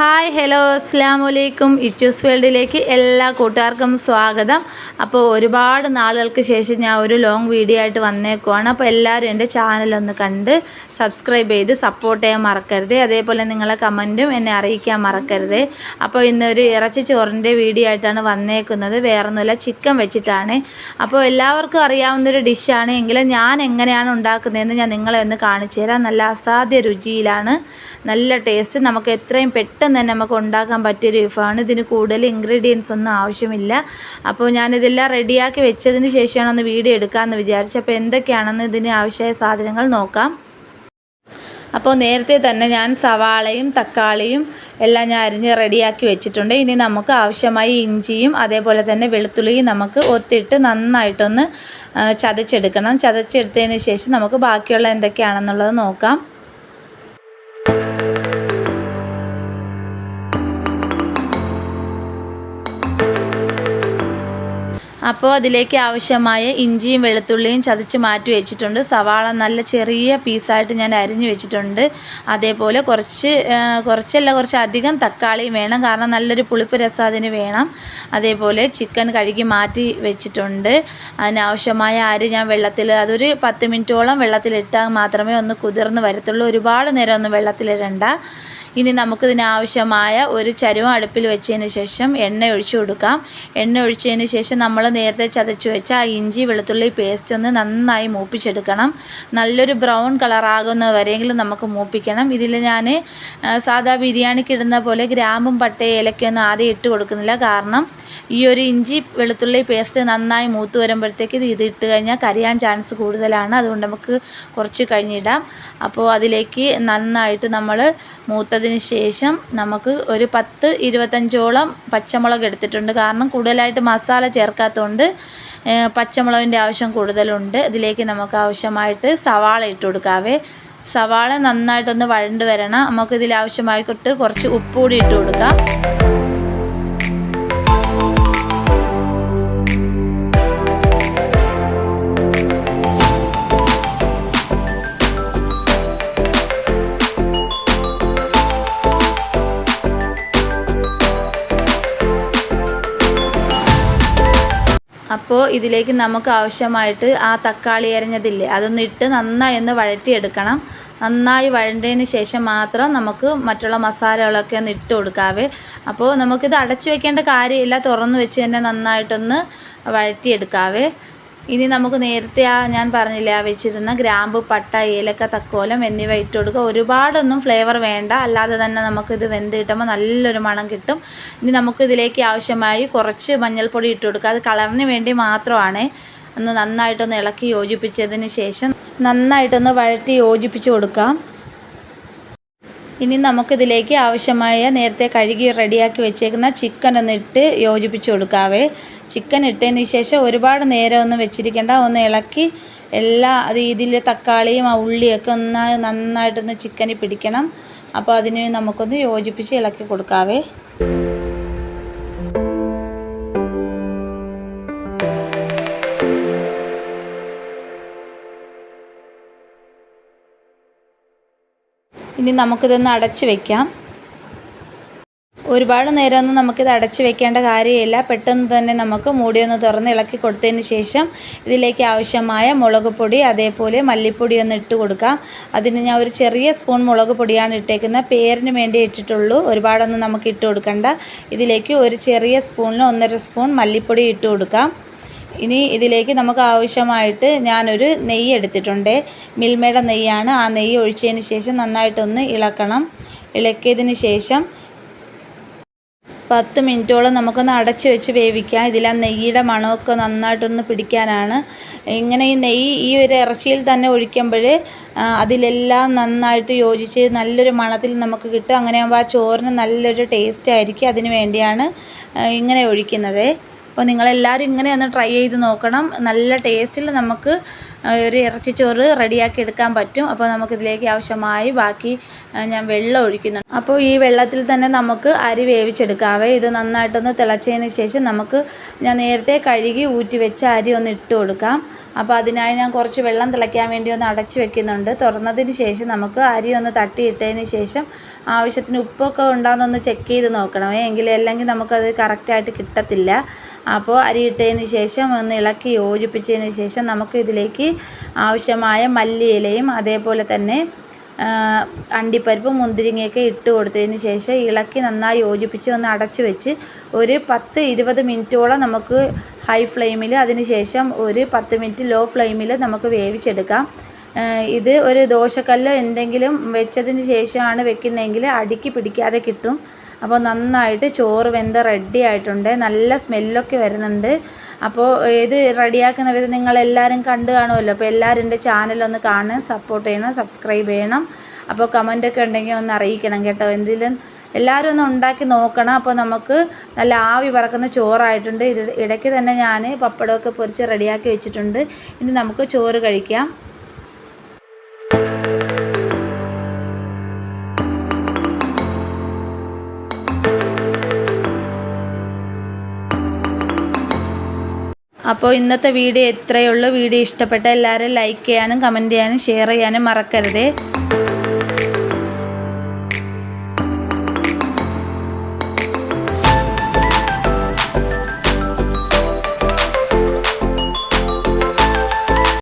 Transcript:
Hi hello അസ്സാം വലൈക്കും ഇറ്റൂസ് വേൾഡിലേക്ക് എല്ലാ കൂട്ടുകാർക്കും സ്വാഗതം. അപ്പോൾ ഒരുപാട് നാളുകൾക്ക് ശേഷം ഞാൻ ഒരു ലോങ് വീഡിയോ ആയിട്ട് വന്നേക്കുവാണ്. അപ്പോൾ എല്ലാവരും എന്റെ ചാനലൊന്ന് കണ്ട് സബ്സ്ക്രൈബ് ചെയ്ത് സപ്പോർട്ട് ചെയ്യാൻ മറക്കരുത്. അതേപോലെ നിങ്ങളെ കമന്റും എന്നെ അറിയിക്കാൻ മറക്കരുത്. അപ്പോൾ ഇന്നൊരു ഇറച്ചി ചോറിന്റെ വീഡിയോ ആയിട്ടാണ് വന്നേക്കുന്നത്. വേറൊന്നുമില്ല ചിക്കൻ വെച്ചിട്ടാണ്. അപ്പോൾ എല്ലാവർക്കും അറിയാവുന്നൊരു ഡിഷാണ് എങ്കിലും ഞാൻ എങ്ങനെയാണ് ഉണ്ടാക്കുന്നതെന്ന് ഞാൻ നിങ്ങളെ ഒന്ന് കാണിച്ചു തരാം. നല്ല അസാധ്യ രുചിയിലാണ്. നല്ല ടേസ്റ്റ് നമുക്ക് എത്രയും പെട്ടെന്ന് തന്നെ നമുക്ക് ഉണ്ടാക്കാൻ പറ്റിയൊരു വിഭവമാണ്. ഇതിന് കൂടുതൽ ഇൻഗ്രീഡിയൻസ് ഒന്നും ആവശ്യമില്ല. അപ്പോൾ ഞാനിതെല്ലാം റെഡിയാക്കി വെച്ചതിന് ശേഷമാണ് ഒന്ന് വീഡിയോ എടുക്കാമെന്ന് വിചാരിച്ചു അപ്പോൾ എന്തൊക്കെയാണെന്ന് ഇതിന് ആവശ്യമായ സാധനങ്ങൾ നോക്കാം. അപ്പോൾ നേരത്തെ തന്നെ ഞാൻ സവാളയും തക്കാളിയും എല്ലാം ഞാൻ അരിഞ്ഞ് റെഡിയാക്കി വെച്ചിട്ടുണ്ട്. ഇനി നമുക്ക് ആവശ്യമായി ഇഞ്ചിയും അതേപോലെ തന്നെ വെളുത്തുള്ളിയും നമുക്ക് ഒത്തിട്ട് നന്നായിട്ടൊന്ന് ചതച്ചെടുക്കണം. ചതച്ചെടുത്തതിന് ശേഷം നമുക്ക് ബാക്കിയുള്ള എന്തൊക്കെയാണെന്നുള്ളത് നോക്കാം. അപ്പോൾ അതിലേക്ക് ആവശ്യമായ ഇഞ്ചിയും വെളുത്തുള്ളിയും ചതച്ച് മാറ്റി വെച്ചിട്ടുണ്ട്. സവാള നല്ല ചെറിയ പീസായിട്ട് ഞാൻ അരിഞ്ഞു വെച്ചിട്ടുണ്ട്. അതേപോലെ കുറച്ച് കുറച്ചല്ല കുറച്ച് അധികം തക്കാളിയും വേണം. കാരണം നല്ലൊരു പുളിപ്പ് രസം അതിന് വേണം. അതേപോലെ ചിക്കൻ കഴുകി മാറ്റി വെച്ചിട്ടുണ്ട്. അതിനാവശ്യമായ അരി ഞാൻ വെള്ളത്തിൽ അതൊരു പത്ത് മിനിറ്റോളം വെള്ളത്തിലിട്ടാൽ മാത്രമേ ഒന്ന് കുതിർന്ന് വരത്തുള്ളൂ. ഒരുപാട് നേരം ഒന്നും വെള്ളത്തിലിടണ്ട. ഇനി നമുക്കിതിന് ആവശ്യമായ ഒരു ചരുവം അടുപ്പിൽ വെച്ചതിന് ശേഷം എണ്ണ ഒഴിച്ചു കൊടുക്കാം. എണ്ണ ഒഴിച്ചതിന് ശേഷം നമ്മൾ നേരത്തെ ചതച്ച് വെച്ച ആ ഇഞ്ചി വെളുത്തുള്ളി പേസ്റ്റ് ഒന്ന് നന്നായി മൂപ്പിച്ചെടുക്കണം. നല്ലൊരു ബ്രൗൺ കളർ ആകുന്ന വരെയെങ്കിലും നമുക്ക് മൂപ്പിക്കണം. ഇതിൽ ഞാൻ സാധാ ബിരിയാണിക്ക് ഇടുന്ന പോലെ ഗ്രാമ്പും പട്ടയും ഏലക്കൊന്നും ആദ്യം ഇട്ട് കൊടുക്കുന്നില്ല. കാരണം ഈ ഒരു ഇഞ്ചി വെളുത്തുള്ളി പേസ്റ്റ് നന്നായി മൂത്ത് വരുമ്പോഴത്തേക്ക് ഇത് ഇത് ഇട്ട് കഴിഞ്ഞാൽ കരിയാൻ ചാൻസ് കൂടുതലാണ്. അതുകൊണ്ട് നമുക്ക് കുറച്ച് കഴിഞ്ഞിടാം. അപ്പോൾ അതിലേക്ക് നന്നായിട്ട് നമ്മൾ മൂത്തതിന് ശേഷം നമുക്ക് ഒരു പത്ത് ഇരുപത്തഞ്ചോളം പച്ചമുളക് എടുത്തിട്ടുണ്ട്. കാരണം കൂടുതലായിട്ട് മസാല ചേർക്കാത്തതുകൊണ്ട് ഏഹ്, പച്ചമുളകിന്റെ ആവശ്യം കൂടുതലുണ്ട്. ഇതിലേക്ക് നമുക്ക് ആവശ്യമായിട്ട് സവാള ഇട്ട് കൊടുക്കാവേ. സവാള നന്നായിട്ടൊന്ന് വഴണ്ട് വരണം. നമുക്കിതിൽ ആവശ്യമായിട്ട് കുറച്ച് ഉപ്പ് കൂടി ഇട്ട് കൊടുക്കാം. അപ്പോൾ ഇതിലേക്ക് നമുക്ക് ആവശ്യമായിട്ട് ആ തക്കാളി അരിഞ്ഞതില്ലേ അതൊന്ന് ഇട്ട് നന്നായി ഒന്ന് വഴറ്റിയെടുക്കണം. നന്നായി വഴണ്ടതിന് ശേഷം മാത്രം നമുക്ക് മറ്റുള്ള മസാലകളൊക്കെ ഒന്ന് ഇട്ട് കൊടുക്കാവേ. അപ്പോൾ നമുക്കിത് അടച്ചു വെക്കേണ്ട കാര്യമില്ല തുറന്നു വെച്ച് തന്നെ നന്നായിട്ടൊന്ന് വഴറ്റിയെടുക്കാവേ. ഇനി നമുക്ക് നേരത്തെ ആ ഞാൻ പറഞ്ഞില്ലേ ആ വെച്ചിരുന്ന ഗ്രാമ്പ് പട്ട ഏലക്ക തക്കോലം എന്നിവ ഇട്ട് കൊടുക്കുക. ഒരുപാടൊന്നും ഫ്ലേവർ വേണ്ട. അല്ലാതെ തന്നെ നമുക്കിത് വെന്ത് കിട്ടുമ്പോൾ നല്ലൊരു മണം കിട്ടും. ഇനി നമുക്ക് ഇതിലേക്ക് ആവശ്യമായി കുറച്ച് മഞ്ഞൾപ്പൊടി ഇട്ട് കൊടുക്കുക. അത് കളറിന് വേണ്ടി മാത്രമാണ്. ഒന്ന് നന്നായിട്ടൊന്ന് ഇളക്കി യോജിപ്പിച്ചതിന് ശേഷം നന്നായിട്ടൊന്ന് വഴറ്റി യോജിപ്പിച്ച് കൊടുക്കാം. ഇനി നമുക്കിതിലേക്ക് ആവശ്യമായ നേരത്തെ കഴുകി റെഡിയാക്കി വെച്ചേക്കുന്ന ചിക്കൻ ഒന്ന് ഇട്ട് യോജിപ്പിച്ച് കൊടുക്കാവേ. ചിക്കൻ ഇട്ടതിന് ശേഷം ഒരുപാട് നേരം ഒന്നും വെച്ചിരിക്കേണ്ട. ഒന്ന് ഇളക്കി എല്ലാ രീതിയിൽ തക്കാളിയും ആ ഉള്ളിയൊക്കെ ഒന്ന് നന്നായിട്ടൊന്ന് ചിക്കനിൽ പിടിക്കണം. അപ്പോൾ അതിന് നമുക്കൊന്ന് യോജിപ്പിച്ച് ഇളക്കി കൊടുക്കാവേ. ഇനി നമുക്കിതൊന്ന് അടച്ച് വെക്കാം. ഒരുപാട് നേരമൊന്നും നമുക്കിത് അടച്ച് വെക്കേണ്ട കാര്യമില്ല. പെട്ടെന്ന് തന്നെ നമുക്ക് മൂടിയൊന്ന് തുറന്ന് ഇളക്കി കൊടുത്തതിന് ശേഷം ഇതിലേക്ക് ആവശ്യമായ മുളക് പൊടി അതേപോലെ മല്ലിപ്പൊടി ഒന്ന് ഇട്ട് കൊടുക്കാം. അതിന് ഞാൻ ഒരു ചെറിയ സ്പൂൺ മുളക് പൊടിയാണ് ഇട്ടേക്കുന്നത്. പേരിന് വേണ്ടി ഇട്ടിട്ടുള്ളൂ. ഒരുപാടൊന്നും നമുക്ക് ഇട്ട് കൊടുക്കേണ്ട. ഇതിലേക്ക് ഒരു ചെറിയ സ്പൂണിന് ഒന്നര സ്പൂൺ മല്ലിപ്പൊടി ഇട്ട് കൊടുക്കാം. ഇനി ഇതിലേക്ക് നമുക്ക് ആവശ്യമായിട്ട് ഞാനൊരു നെയ്യ് എടുത്തിട്ടുണ്ട്. മിൽമയുടെ നെയ്യാണ്. ആ നെയ്യ് ഒഴിച്ചതിന് ശേഷം നന്നായിട്ടൊന്ന് ഇളക്കണം. ഇളക്കിയതിന് ശേഷം പത്ത് മിനിറ്റോളം നമുക്കൊന്ന് അടച്ചു വെച്ച് വേവിക്കാം. ഇതിൽ ആ നെയ്യുടെ മണമൊക്കെ നന്നായിട്ടൊന്ന് പിടിക്കാനാണ്. ഇങ്ങനെ ഈ നെയ്യ് ഈ ഒരു ഇറച്ചിയിൽ തന്നെ ഒഴിക്കുമ്പോൾ അതിലെല്ലാം നന്നായിട്ട് യോജിച്ച് നല്ലൊരു മണത്തിൽ നമുക്ക് കിട്ടും. അങ്ങനെ ആകുമ്പോൾ ആ ചോറിന് നല്ലൊരു ടേസ്റ്റ് ആയിരിക്കും അതിന് വേണ്ടിയാണ് ഇങ്ങനെ ഒഴിക്കുന്നത്. അപ്പോൾ നിങ്ങളെല്ലാവരും ഇങ്ങനെ ഒന്ന് ട്രൈ ചെയ്ത് നോക്കണം. നല്ല ടേസ്റ്റിൽ നമുക്ക് ഒരു ഇറച്ചിച്ചോറ് റെഡിയാക്കി എടുക്കാൻ പറ്റും. അപ്പോൾ നമുക്കിതിലേക്ക് ആവശ്യമായി ബാക്കി ഞാൻ വെള്ളം ഒഴിക്കുന്നുണ്ട് അപ്പോൾ ഈ വെള്ളത്തിൽ തന്നെ നമുക്ക് അരി വേവിച്ചെടുക്കാവേ. ഇത് നന്നായിട്ടൊന്ന് തിളച്ചതിന് ശേഷം നമുക്ക് ഞാൻ നേരത്തെ കഴുകി ഊറ്റി വെച്ച അരി ഒന്ന് ഇട്ട് കൊടുക്കാം. അപ്പോൾ അതിനായി ഞാൻ കുറച്ച് വെള്ളം തിളയ്ക്കാൻ വേണ്ടി ഒന്ന് അടച്ചു വെക്കുന്നുണ്ട്. തുറന്നതിന് ശേഷം നമുക്ക് അരി ഒന്ന് തട്ടിയിട്ടതിന് ശേഷം ആവശ്യത്തിന് ഉപ്പൊക്കെ ഉണ്ടോയെന്നൊന്ന് ചെക്ക് ചെയ്ത് നോക്കണമേ. എങ്കിൽ അല്ലെങ്കിൽ നമുക്കത് കറക്റ്റായിട്ട് കിട്ടത്തില്ല. അപ്പോൾ അരി ഇട്ടതിന് ശേഷം ഒന്ന് ഇളക്കി യോജിപ്പിച്ചതിന് ശേഷം നമുക്ക് ഇതിലേക്ക് ആവശ്യമായ മല്ലിയിലയും അതേപോലെ തന്നെ അണ്ടിപ്പരിപ്പ് മുന്തിരിങ്ങയൊക്കെ ഇട്ട് കൊടുത്തതിന് ശേഷം ഇളക്കി നന്നായി യോജിപ്പിച്ച് ഒന്ന് അടച്ച് വെച്ച് ഒരു പത്ത് ഇരുപത് മിനിറ്റോളം നമുക്ക് ഹൈ ഫ്ലെയിമിൽ അതിന് ശേഷം ഒരു പത്ത് മിനിറ്റ് ലോ ഫ്ലെയിമിൽ നമുക്ക് വേവിച്ചെടുക്കാം. ഇത് ഒരു ദോശക്കല്ലോ എന്തെങ്കിലും വെച്ചതിന് ശേഷമാണ് വെക്കുന്നതെങ്കിൽ അടിക്ക് പിടിക്കാതെ കിട്ടും. അപ്പോൾ നന്നായിട്ട് ചോറ് വെന്ത് റെഡി ആയിട്ടുണ്ട്. നല്ല സ്മെല്ലൊക്കെ വരുന്നുണ്ട്. അപ്പോൾ ഇത് റെഡിയാക്കുന്ന വിധം നിങ്ങളെല്ലാവരും കണ്ടു കാണുമല്ലോ. അപ്പോൾ എല്ലാവരും എന്റെ ചാനലൊന്ന് കാണാൻ സപ്പോർട്ട് ചെയ്യണം സബ്സ്ക്രൈബ് ചെയ്യണം. അപ്പോൾ കമന്റൊക്കെ ഉണ്ടെങ്കിൽ ഒന്ന് അറിയിക്കണം കേട്ടോ. എന്തെങ്കിലും എല്ലാവരും ഒന്ന് ഉണ്ടാക്കി നോക്കണം. അപ്പോൾ നമുക്ക് നല്ല ആവി പറക്കുന്ന ചോറായിട്ടുണ്ട്. ഇത് ഇടയ്ക്ക് തന്നെ ഞാൻ പപ്പടമൊക്കെ പൊരിച്ച് റെഡിയാക്കി വെച്ചിട്ടുണ്ട്. ഇനി നമുക്ക് ചോറ് കഴിക്കാം. അപ്പോൾ ഇന്നത്തെ വീഡിയോ ഇത്രയേ ഉള്ളൂ. വീഡിയോ ഇഷ്ടപ്പെട്ട എല്ലാവരും ലൈക്ക് ചെയ്യാനും കമന്റ് ചെയ്യാനും ഷെയർ ചെയ്യാനും മറക്കരുതേ.